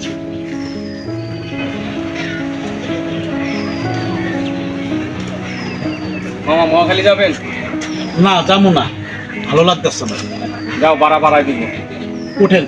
আছে মামা মহাখালী যাবেন? না যাব না। ভালো লাগতেছে না। যাও বাড়া বাড়াই দিব। উঠেন।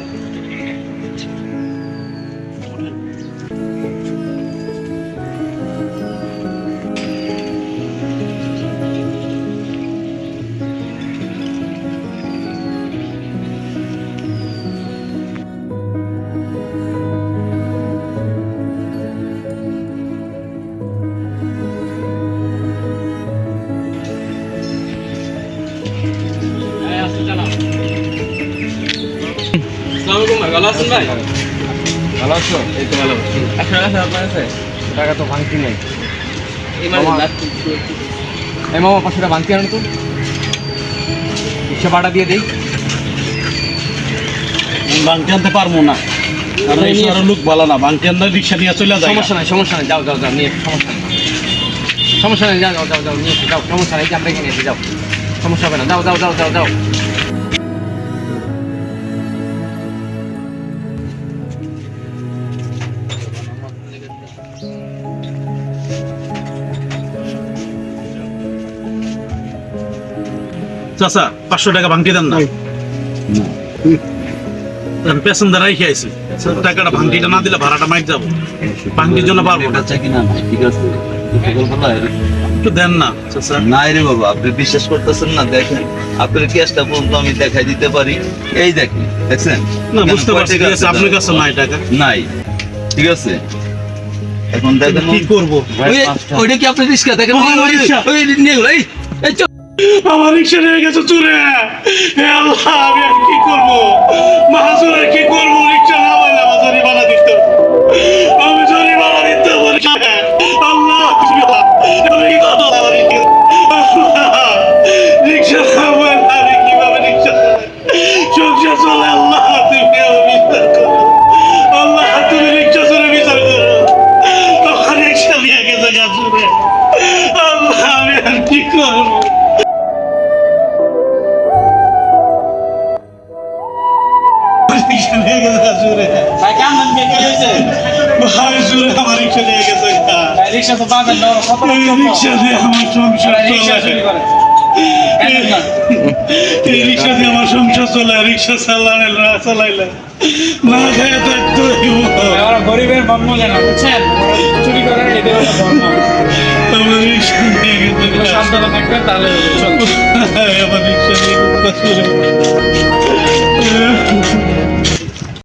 ভালো আছেন ভাই? ভালো আছো? এই তো ভালো। একশো টাকা আপনার আছে টাকা তো ভাঙতি নাই। এই মামা পাঁচশো টাকা ভাঙতি আনুন তো। রিক্সা ভাড়া দিয়ে দেই। বাংটি আনতে পারব না। কারণ এই শহরের লোক ভালো না। বাংটি আনতে রিক্সা নিয়ে চলে যায়। সমস্যা নাই সমস্যা নাই। যাও যাও যাও নিয়ে সমস্যা নেই। সমস্যা নেই যাও যাও যাও যাও নিয়ে যাও সমস্যা নেই আমরা এখানে এসে যাও। সমস্যা হবে না। যাও যাও যাও যাও যাও। চাচা পাঁচশো টাকা ভাঙটি দেন না। প্যাসেঞ্জার রেখে আইছি। টাকাটা ভাঙটিটা না দিলে ভাড়াটা মাইক যাব। ভাঙটির জন্য পারব না। বেচা কিনা নাই ঠিক আছে। বলব একটু দেন না নাই রে বাবা আপনি বিশ্বাস করতেছেন না? দেখেন আপনার ক্যাশটা পর্যন্ত আমি দেখাই দিতে পারি? এই দেখেন দেখছেন? না বুঝতে পারছি টাকা আপনার কাছে নাই টাকা। নাই ঠিক আছে। এখন দেখেন কি করব? ওইটা কি আপনার রিক্সা? দেখেন ওই- নিয়ে এই। আমার রিক্সা নিয়ে গেছে চুরে। হে আল্লাহ, আমি আর কি করব? মাহাজুরের কি করব? রিক্সা না পাইলে আমার জরিমানা দিতে আমি জরিমানা দিতে বলি আল্লাহ আমি কি রিক্সা? না পাইলে আমি কীভাবে রিক্সা? সংসার কেমন কে কি হয়েছে? ভাই জুড়ে আমার রিক্সা নিয়ে গেছে। রিক্সা তো পাবেন না কত রিক্সা দিয়ে আমার সংসার চলে। এই রিক্সা দিয়ে আমার সংসার চলে রিক্সা চালালে না চালাইলে। না খেয়ে থাকতে গরিবের বর্ম জানা বুঝছেন? চুরি করে এদের ধর্ম আমার রিক্সা নিয়ে গেছে সাবধানে থাকবেন তাহলে আমার রিক্সা নিয়ে গেছে। গাছুরে।